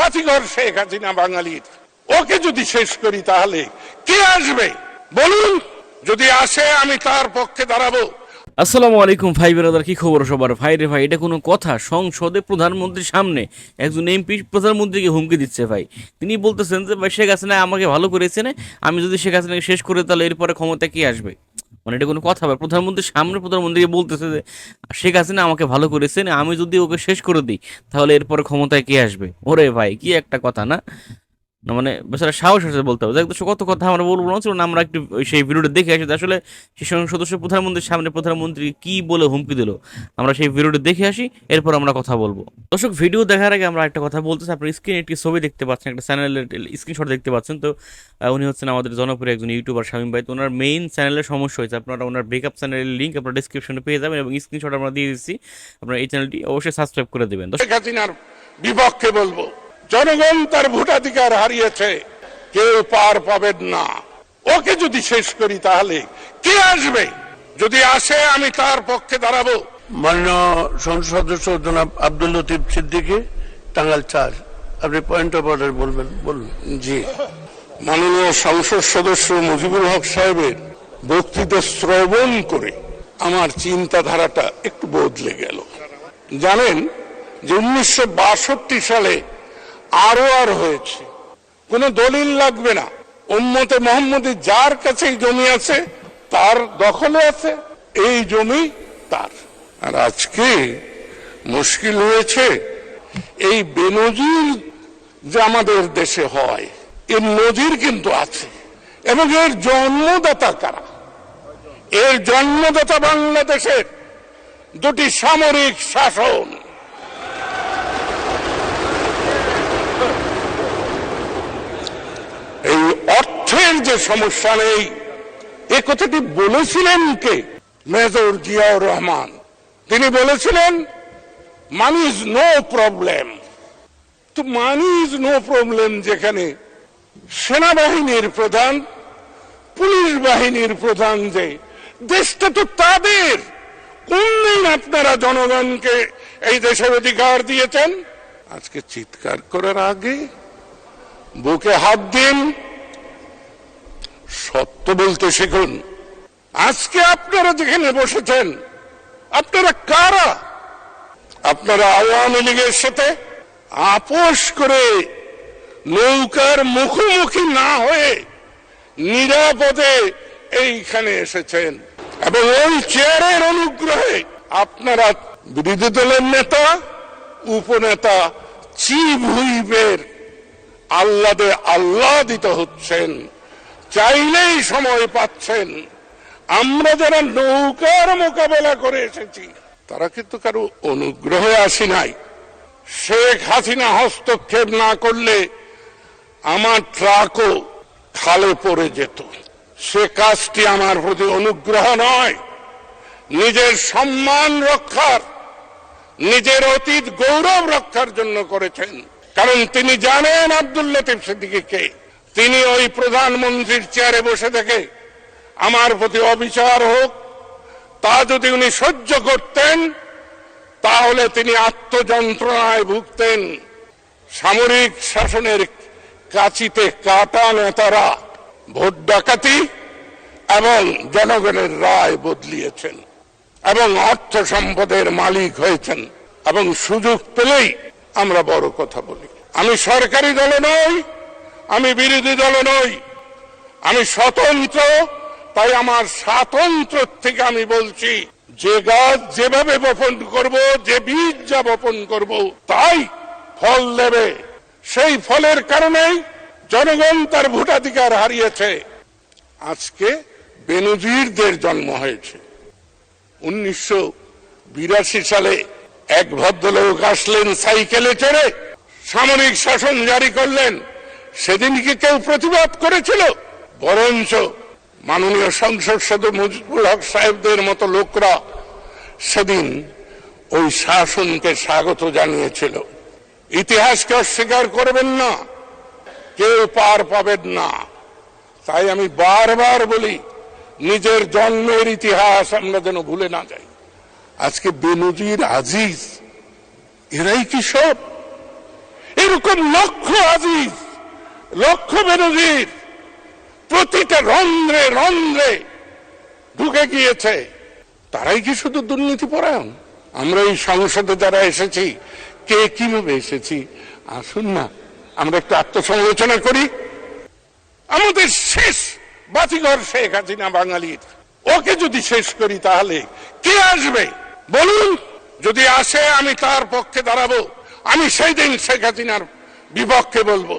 বাতিঘর শেখ হাসিনা বাঙালির। ওকে যদি শেষ করি তাহলে কে আসবে? বলুন, যদি আসে আমি তার পক্ষে দাঁড়াবো। আসসালামু আলাইকুম ভাই বেরাদার, কি খবর সবার? ভাই রে ভাই, এটা কোনো কথা? সংসদে প্রধানমন্ত্রীর সামনে একজন এমপি প্রধানমন্ত্রীকে হুমকি দিচ্ছে ভাই। তিনি বলতেছেন যে, ভাই, শেখ হাসিনা আমাকে ভালো করেছে আমি যদি শেখ হাসিনাকে শেষ করে তাহলে এরপরে ক্ষমতা কে আসবে? মানে এটা কোনো কথা প্রধানমন্ত্রীর সামনে প্রধানমন্ত্রীকে বলতেছে যে, শেখ হাসিনা আমাকে ভালো করেছেন, আমি যদি ওকে শেষ করে দিই, তাহলে এরপরে ক্ষমতায় কে আসবে? ওরে ভাই, কি একটা কথা না? মানে বেচারা সাহস আছে বলতে হবে। দেখো কত কথা আমরা বলব না। চলুন, আমরা একটু সেই ভিডিওটা দেখে আসি আসলে সেই সংসদ সদস্য প্রধানমন্ত্রীর সামনে প্রধানমন্ত্রী কি বলে হুমকি দিল। আমরা সেই ভিডিওটা দেখে আসি, এরপর আমরা কথা বলব। দর্শক, ভিডিও দেখার আগে আমরা একটা কথা বলতেছি। আপনার স্ক্রিনে একটি ছবি দেখতে পাচ্ছেন, একটা চ্যানেলের স্ক্রিনশট দেখতে পাচ্ছেন। তো উনি হচ্ছেন আমাদের জনপ্রিয় একজন ইউটিউবার শামীম ভাই। তো ওনার মেইন চ্যানেলের সমস্যা হয়েছে। আপনারা ওনার ব্রেকআপ চ্যানেলের লিঙ্ক আপনার ডিসক্রিপশনে পেয়ে যাবেন এবং স্ক্রিনশট আমরা দিয়ে দিচ্ছি। আপনারা এই চ্যানেলটি অবশ্যই সাবস্ক্রাইব করে দেবেন। বিপক্ষে বলব জনগণ তার ভোটাধিকার হারিয়েছে। কেউ পার পাবেন না। ওকে যদি শেষ করি তাহলে কে আসবে? যদি আসে আমি তার পক্ষে দাঁড়াবো। মাননীয় সংসদ সদস্য জনাব আব্দুল লতিফ সিদ্দিকী টাঙ্গাল চার। আপনি পয়েন্ট অফ অর্ডার বলবেন বলুন। জি। মাননীয় সংসদ সদস্য মুজিবুল হক সাহেবের বক্তৃতা শ্রবণ করে আমার চিন্তাধারাটা একটু বদলে গেল। জানেন যে উনিশশো বাষট্টি সালে আরও আর হয়েছে। কোনো দলিল লাগবে না। উম্মতে মোহাম্মদী যার কাছে জমি আছে, তার দখলে আছে, এই জমি তার। আর আজকে মুশকিল হয়েছে, এই বেনজির যে আমাদের দেশে হয় এর নজির কিন্তু আছে। এবং এর জন্মদাতা কারা? এর জন্মদাতা বাংলাদেশের দুটি সামরিক শাসন। এই অর্থের যে সমস্যা নেই, এ কথাটি বলেছিলেন কে? মেজর জিয়াউর রহমান। তিনি বলেছিলেন মানি ইজ নো প্রবলেম তো মানি ইজ নো প্রবলেম যেখানে সেনাবাহিনীর প্রধান, পুলিশ বাহিনীর প্রধান যে, দেশটা তো তাদের। কোন দিন আপনারা জনগণকে এই দেশের অধিকার দিয়েছেন? আজকে চিৎকার করার আগে বুকে হাত দিন, সত্য বলতে শিখুন। আজকে আপনারা যেখানে বসেছেন, আপনারা কারা? আপনারা আওয়ামী লীগের সাথে আপোষ করে নৌকার মুখোমুখি না হয়ে নিরাপদে এইখানে এসেছেন। এবং ওই চেয়ারের অনুগ্রহে আপনারা বিরোধী দলের নেতা, উপনেতা চিফ হুইপের আল্লাদে আল্লাদিত হচ্ছেন, চাইলেই সময় পাচ্ছেন। আমরা যারা নৌকার মোকাবেলা করে এসেছি, তারা কিন্তু কারও অনুগ্রহে আসি নাই। শেখ হাসিনা হস্তক্ষেপ না করলে আমার ট্রাকও খালে পড়ে যেত। সে কাজটি আমার প্রতি অনুগ্রহ নয়। নিজের সম্মান রক্ষার, নিজের অতীত গৌরব রক্ষার জন্য করেছেন। কারণ তিনি জানেন আব্দুল লতিফ সিদ্দিকী কে তিনি ওই প্রধানমন্ত্রীর চেয়ারে বসে থেকে আমার প্রতি অবিচার হোক, তা যদি উনি সহ্য করতেন, তাহলে তিনি আত্মযন্ত্রণায় ভুগতেন। সামরিক শাসনের কাচিতে কাটা নেতারা ভোট ডাকাতি এবং জনগণের রায় বদলিয়েছেন এবং অর্থ সম্পদের মালিক হয়েছেন এবং সুযোগ পেলেই আমরা বড় কথা বলি। আমি সরকারি দলে নই, আমি বিরোধী দলে নই। আমি স্বতন্ত্র, তাই আমার স্বাতন্ত্র থেকে আমি বলছি, যে গাছ যেভাবে বপন করব, যে বীজ যা বপন করব, তাই ফল দেবে। সেই ফলের কারণেই জনগণ তার ভোটাধিকার হারিয়েছে। আজকে বেনজিরদের জন্ম হয়েছে। উনিশশো বিরাশি সালে এক ভদ্রলোক আসলেন সাইকেলে চড়ে। সামরিক শাসন জারি করলেন। সেদিন কি কেউ প্রতিবাদ করেছিল? বরঞ্চ মাননীয় সংসদ সদস্য মুজিবুল হক সাহেবদের মতো লোকরা সেদিন ওই শাসনকে স্বাগত জানিয়েছিল। ইতিহাসকে অস্বীকার করবেন না। কেউ পার পাবেন না। তাই আমি বারবার বলি, নিজের জন্মের ইতিহাস আমরা যেন ভুলে না যাই। আজকে বেনজির আজিজ, এরাই কি সব? এরকম লক্ষ আজিজ লক্ষ বেনজির, প্রতিটা রন্ধ্রে রন্ধ্রে ঢুকে গিয়েছে। তারাই কি শুধু দুর্নীতি পরায়ণ? আমরা এই সংসদে যারা এসেছি, কে কীভাবে এসেছি? আসুন না, আমরা একটু আত্মসমালোচনা করি। আমাদের শেষ বাতিঘর শেখ হাসিনা বাঙালির। ওকে যদি শেষ করি তাহলে কে আসবে? বলুন, যদি আসে আমি তার পক্ষে দাঁড়াবো। আমি সেই দিন শেখ হাসিনার বিপক্ষে বলব।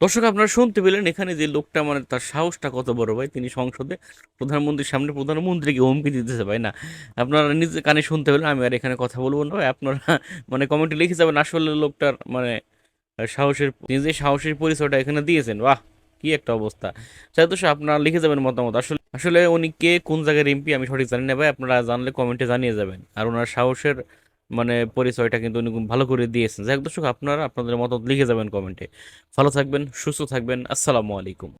দর্শক, আপনারা শুনতে পেলেন এখানে যে লোকটা মানে তার সাহসটা কত বড় ভাই, তিনি সংসদে প্রধানমন্ত্রীর সামনে প্রধানমন্ত্রীকে হুমকি দিতেছে, ভাই না? আপনারা নিজে কানে শুনতে পেলেন, আমি আর এখানে কথা বলব না, ভাই। আপনারা মানে কমেন্টে লিখে যাবেন আসলে লোকটার মানে সাহসের নিজে সাহসের পরিচয়টা এখানে দিয়েছেন। বাহ, কি একটা অবস্থা। চাই তো আপনারা লিখে যাবেন মতামত। আসলে আসলে উনি কে, কোন জায়গার এমপি আমি সঠিক জানি না ভাই, আপনারা জানলে কমেন্টে জানিয়ে যাবেন। আর ওনার সাহসের মানে পরিচয়টা কিন্তু উনি ভালো করে দিয়েছেন। যাই হোক দর্শক, আপনারা আপনাদের মতামত লিখে যাবেন কমেন্টে ভালো থাকবেন, সুস্থ থাকবেন, আসসালামু আলাইকুম।